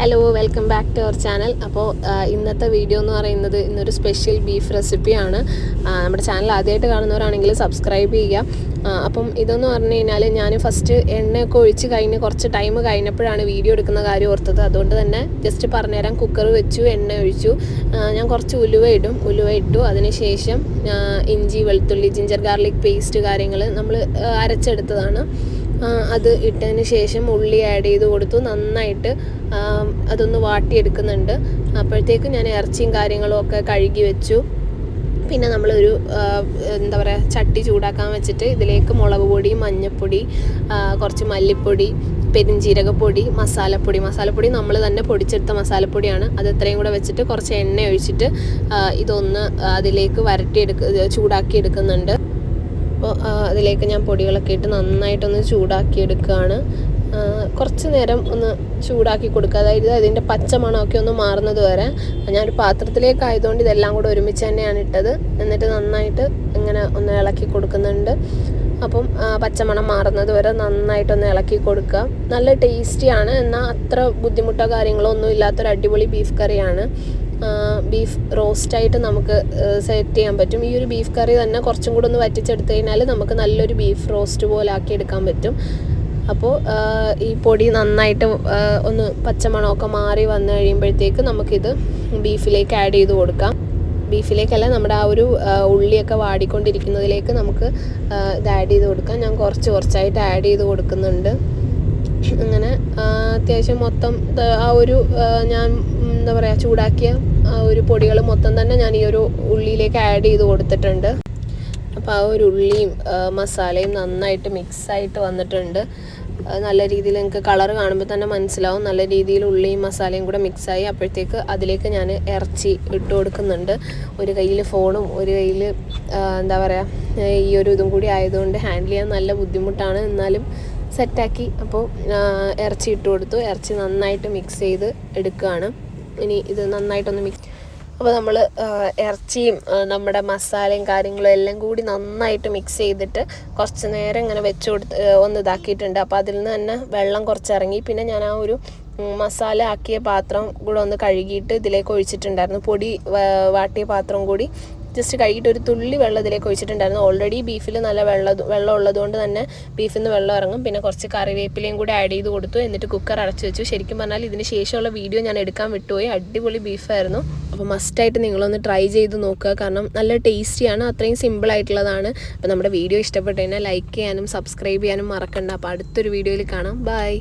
Hello welcome back to our channel അപ്പോൾ ഇന്നത്തെ video എന്ന് പറയുന്നത് ഇന്നൊരു സ്പെഷ്യൽ ബീഫ് റെസിപ്പിയാണ് നമ്മുടെ ചാനൽ ആദ്യമായിട്ട് കാണുന്നവരാണെങ്കിൽ സബ്സ്ക്രൈബ് ചെയ്യുക. അപ്പം ഇതെന്ന് പറഞ്ഞു കഴിഞ്ഞാൽ ഞാൻ ഫസ്റ്റ് എണ്ണയൊക്കെ ഒഴിച്ച് കഴിഞ്ഞ് കുറച്ച് ടൈം കഴിഞ്ഞപ്പോഴാണ് വീഡിയോ എടുക്കുന്ന കാര്യം ഓർത്തത്. അതുകൊണ്ട് തന്നെ ജസ്റ്റ് പറഞ്ഞുതരാം. കുക്കർ വെച്ചു എണ്ണ ഒഴിച്ചു. ഞാൻ കുറച്ച് ഉലുവ ഇടും. ഉലുവ ഇട്ടു. അതിനുശേഷം ഇഞ്ചി വെളുത്തുള്ളി ജിഞ്ചർ ഗാർലിക് പേസ്റ്റ് കാര്യങ്ങൾ നമ്മൾ അരച്ചെടുത്തതാണ്. അത് ഇട്ടതിന് ശേഷം ഉള്ളി ആഡ് ചെയ്ത് കൊടുത്തു. നന്നായിട്ട് അതൊന്ന് വാട്ടിയെടുക്കുന്നുണ്ട്. അപ്പോഴത്തേക്കും ഞാൻ ഇറച്ചിയും കാര്യങ്ങളും ഒക്കെ കഴുകി വെച്ചു. പിന്നെ നമ്മളൊരു എന്താ പറയുക ചട്ടി ചൂടാക്കാൻ വെച്ചിട്ട് ഇതിലേക്ക് മുളക് പൊടി മഞ്ഞൾപ്പൊടി കുറച്ച് മല്ലിപ്പൊടി പെരിഞ്ജീരകപ്പൊടി മസാലപ്പൊടി. മസാലപ്പൊടി നമ്മൾ തന്നെ പൊടിച്ചെടുത്ത മസാലപ്പൊടിയാണ്. അത് ഇത്രയും കൂടെ വെച്ചിട്ട് കുറച്ച് എണ്ണ ഒഴിച്ചിട്ട് ഇതൊന്ന് അതിലേക്ക് വരട്ടിയെടുക്ക ചൂടാക്കി എടുക്കുന്നുണ്ട് അപ്പോൾ അതിലേക്ക് ഞാൻ പൊടികളൊക്കെ ഇട്ട് നന്നായിട്ടൊന്ന് ചൂടാക്കി എടുക്കുകയാണ് കുറച്ച് നേരം ഒന്ന് ചൂടാക്കി കൊടുക്കുക. അതായത് അതിന്റെ പച്ച മണമൊക്കെ ഒന്ന് മാറുന്നത് വരെ ഞാനൊരു പാത്രത്തിലേക്ക് ആയതുകൊണ്ട് ഇതെല്ലാം കൂടെ ഒരുമിച്ച് തന്നെയാണ് ഇട്ടത്. എന്നിട്ട് നന്നായിട്ട് ഇങ്ങനെ ഒന്ന് ഇളക്കി കൊടുക്കുന്നുണ്ട്. അപ്പം പച്ചമണം മാറുന്നത് വരെ നന്നായിട്ടൊന്ന് ഇളക്കി കൊടുക്കുക. നല്ല ടേസ്റ്റിയാണ്. എന്നാൽ അത്ര ബുദ്ധിമുട്ടോ കാര്യങ്ങളോ ഒന്നും ഇല്ലാത്തൊരു അടിപൊളി ബീഫ് കറിയാണ്. ബീഫ് റോസ്റ്റായിട്ട് നമുക്ക് സെറ്റ് ചെയ്യാൻ പറ്റും. ഈ ഒരു ബീഫ് കറി തന്നെ കുറച്ചും കൂടെ ഒന്ന് വറ്റിച്ചെടുത്ത് കഴിഞ്ഞാൽ നമുക്ക് നല്ലൊരു ബീഫ് റോസ്റ്റ് പോലെ ആക്കി എടുക്കാൻ പറ്റും. അപ്പോൾ ഈ പൊടി നന്നായിട്ട് ഒന്ന് പച്ചമണമൊക്കെ മാറി വന്നു കഴിയുമ്പോഴത്തേക്ക് നമുക്കിത് ബീഫിലേക്ക് ആഡ് ചെയ്ത് കൊടുക്കാം. ബീഫിലേക്കല്ല നമ്മുടെ ആ ഒരു ഉള്ളിയൊക്കെ വാടിക്കൊണ്ടിരിക്കുന്നതിലേക്ക് നമുക്ക് ഇത് ആഡ് ചെയ്ത് കൊടുക്കാം. ഞാൻ കുറച്ച് കുറച്ചായിട്ട് ആഡ് ചെയ്ത് കൊടുക്കുന്നുണ്ട്. അങ്ങനെ അത്യാവശ്യം മൊത്തം ആ ഒരു ഞാൻ എന്താ പറയുക ചൂടാക്കിയ ആ ഒരു പൊടികൾ മൊത്തം തന്നെ ഞാൻ ഈ ഒരു ഉള്ളിയിലേക്ക് ആഡ് ചെയ്ത് കൊടുത്തിട്ടുണ്ട്. അപ്പോൾ ആ ഒരു ഉള്ളിയും മസാലയും നന്നായിട്ട് മിക്സായിട്ട് വന്നിട്ടുണ്ട്. നല്ല രീതിയിൽ നിങ്ങൾക്ക് കളർ കാണുമ്പോൾ തന്നെ മനസ്സിലാവും. നല്ല രീതിയിൽ ഉള്ളിയും മസാലയും കൂടെ മിക്സായി അപ്പോഴത്തേക്ക് അതിലേക്ക് ഞാൻ ഇറച്ചി ഇട്ട് കൊടുക്കുന്നുണ്ട്. ഒരു കയ്യിൽ ഫോണും ഒരു കയ്യിൽ എന്താ പറയുക ഈ ഒരു ഇതും കൂടി ആയതുകൊണ്ട് ഹാൻഡിൽ ചെയ്യാൻ നല്ല ബുദ്ധിമുട്ടാണ്. എന്നാലും സെറ്റാക്കി. അപ്പോൾ ഇറച്ചി ഇട്ട് കൊടുത്തു. ഇറച്ചി നന്നായിട്ട് മിക്സ് ചെയ്ത് എടുക്കുകയാണ്. ഇനി ഇത് നന്നായിട്ടൊന്ന് മിക്സ് അപ്പോൾ നമ്മൾ ഇറച്ചിയും നമ്മുടെ മസാലയും കാര്യങ്ങളും എല്ലാം കൂടി നന്നായിട്ട് മിക്സ് ചെയ്തിട്ട് കുറച്ച് നേരം ഇങ്ങനെ വെച്ച് കൊടുത്ത് ഒന്ന് ഇതാക്കിയിട്ടുണ്ട്. അപ്പോൾ അതിൽ നിന്ന് തന്നെ വെള്ളം കുറച്ച് ഇറങ്ങി പിന്നെ ഞാൻ ആ ഒരു മസാല ആക്കിയ പാത്രം കൂടെ ഒന്ന് കഴുകിയിട്ട് ഇതിലേക്ക് ഒഴിച്ചിട്ടുണ്ടായിരുന്നു. പൊടി വാട്ടിയ പാത്രം കൂടി ജസ്റ്റ് കഴുകിയിട്ട് ഒരു തുള്ളി വെള്ളം ഇതിലേക്ക് ഒഴിച്ചിട്ടുണ്ടായിരുന്നു. ഓൾറെഡി ബീഫിൽ നല്ല വെള്ളം വെള്ളം ഉള്ളതുകൊണ്ട് തന്നെ ബീഫിൽ നിന്ന് വെള്ളം ഇറങ്ങും. പിന്നെ കുറച്ച് കറിവേപ്പിലയും കൂടി ആഡ് ചെയ്ത് കൊടുത്തു. എന്നിട്ട് കുക്കർ അടച്ചു വെച്ചു. ശരിക്കും പറഞ്ഞാൽ ഇതിന് ശേഷമുള്ള വീഡിയോ ഞാൻ എടുക്കാൻ വിട്ടുപോയി. അടിപൊളി ബീഫായിരുന്നു അപ്പോൾ മസ്റ്റായിട്ട് നിങ്ങളൊന്ന് ട്രൈ ചെയ്ത് നോക്കുക. കാരണം നല്ല ടേസ്റ്റിയാണ് അത്രയും സിമ്പിൾ ആയിട്ടുള്ളതാണ്. അപ്പോൾ നമ്മുടെ വീഡിയോ ഇഷ്ടപ്പെട്ടു കഴിഞ്ഞാൽ ലൈക്ക് ചെയ്യാനും സബ്സ്ക്രൈബ് ചെയ്യാനും മറക്കണ്ട. അപ്പോൾ അടുത്തൊരു വീഡിയോയിൽ കാണാം. ബൈ